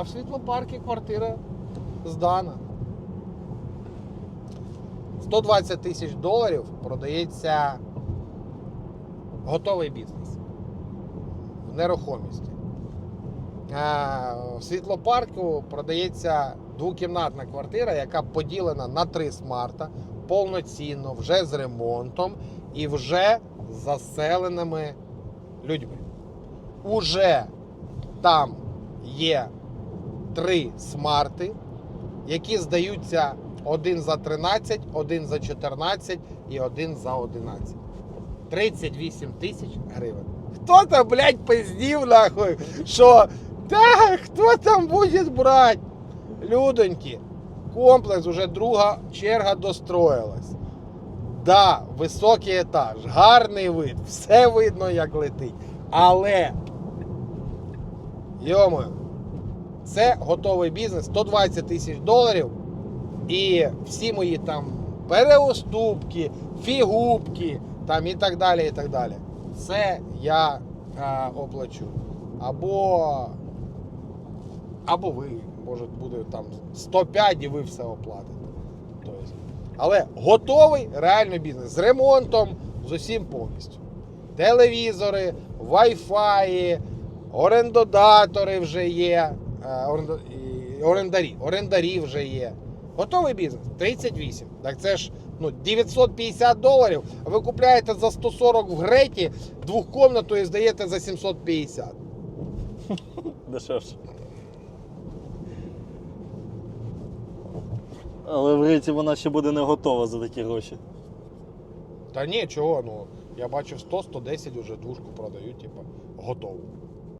А в світлопаркі квартира здана. 120 тисяч доларів продається готовий бізнес в нерухомості. А, В світлопарку продається двокімнатна квартира, яка поділена на три смарта, повноцінно, вже з ремонтом і вже з заселеними людьми. Уже там є три смарти, які здаються один за 13, один за 14 і один за 11. 38 тисяч гривень. Хто там, блядь, пиздів нахуй, що та, хто там буде брати? Людоньки, комплекс уже друга черга достроїлась. Да, високий етаж, гарний вид, все видно, як летить. Але, йому, це готовий бізнес, 120 тисяч доларів. І всі мої там переуступки, фігупки там і так далі. і так далі. Це я а, оплачу. Або, або ви, може, буде там 105 і ви все оплатите. Тобто, але готовий реальний бізнес з ремонтом, з усім повністю. Телевізори, Wi-Fi, орендодатори вже є. Е, Орендарі, орендарі вже є. Готовий бізнес 38. Так це ж ну, 950 доларів. Ви купляєте за 140 в Греті двохкомнату і здаєте за 750. Дешевше. Але в Греці вона ще буде не готова за такі гроші. Та ні, чого, ну я бачив 100-110 вже двушку продають, типу, готову.